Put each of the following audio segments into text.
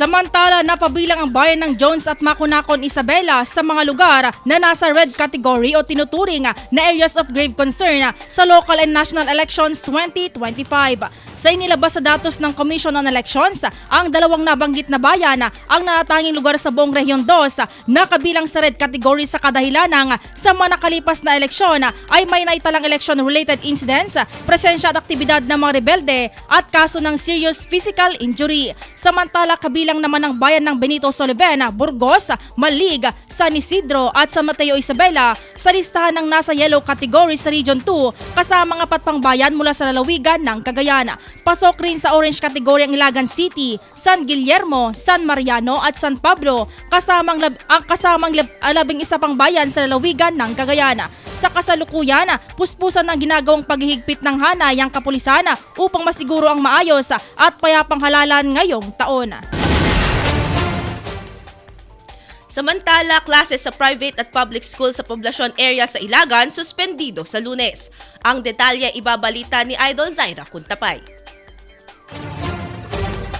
Samantala, napabilang ang bayan ng Jones at Makunakon, Isabela sa mga lugar na nasa red category o tinuturing na areas of grave concern sa local and national elections 2025. Sa inilabas sa datos ng Commission on Elections, ang dalawang nabanggit na bayan ang natanging lugar sa buong Rehiyon 2 na kabilang sa red category sa kadahilan ng sa mga nakalipas na eleksyon ay may naitalang election-related incidents, presensya at aktibidad ng mga rebelde at kaso ng serious physical injury. Samantala, kabilang naman ang bayan ng Benito Solivena, Burgos, Malig, San Isidro at San Mateo Isabela sa listahan ng nasa yellow category sa Region 2 kasama ang apat pang bayan mula sa lalawigan ng Cagayan. Pasok rin sa orange category ang Ilagan City, San Guillermo, San Mariano at San Pablo kasamang lab, ang kasamang lab, ah, labing isa pang bayan sa lalawigan ng Cagayan. Sa kasalukuyan, puspusan ng ginagawang paghihigpit ng hanay ang kapulisan upang masiguro ang maayos at payapang halalan ngayong taon. Samantala, classes sa private at public school sa poblasyon area sa Ilagan suspendido sa lunes. Ang detalye ibabalita ni Idol Zaira Kuntapay.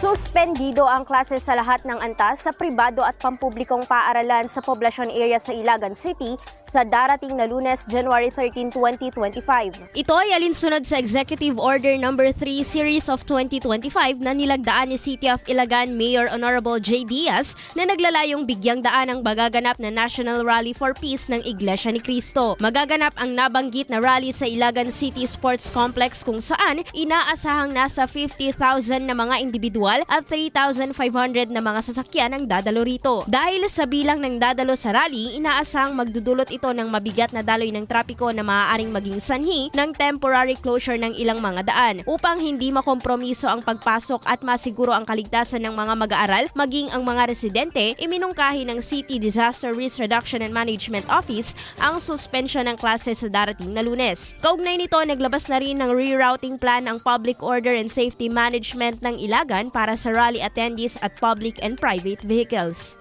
Suspendido ang klase sa lahat ng antas sa pribado at pampublikong paaralan sa poblasyon area sa Ilagan City sa darating na lunes, January 13, 2025. Ito ay alinsunod sa Executive Order No. 3 Series of 2025 na nilagdaan ni City of Ilagan Mayor Honorable J. Diaz na naglalayong bigyang daan ang magaganap na National Rally for Peace ng Iglesia ni Cristo. Magaganap ang nabanggit na rally sa Ilagan City Sports Complex kung saan inaasahang nasa 50,000 na mga individual at 3,500 na mga sasakyan ang dadalo rito. Dahil sa bilang ng dadalo sa rally, inaasahang magdudulot ito ng mabigat na daloy ng trapiko na maaaring maging sanhi ng temporary closure ng ilang mga daan upang hindi makompromiso ang pagpasok at masiguro ang kaligtasan ng mga mag-aaral maging ang mga residente, iminungkahi ng City Disaster Risk Reduction and Management Office ang suspension ng klase sa darating na lunes. Kaugnay nito, naglabas na rin ng rerouting plan ang Public Order and Safety Management ng Ilagan para sa rally attendees at public and private vehicles.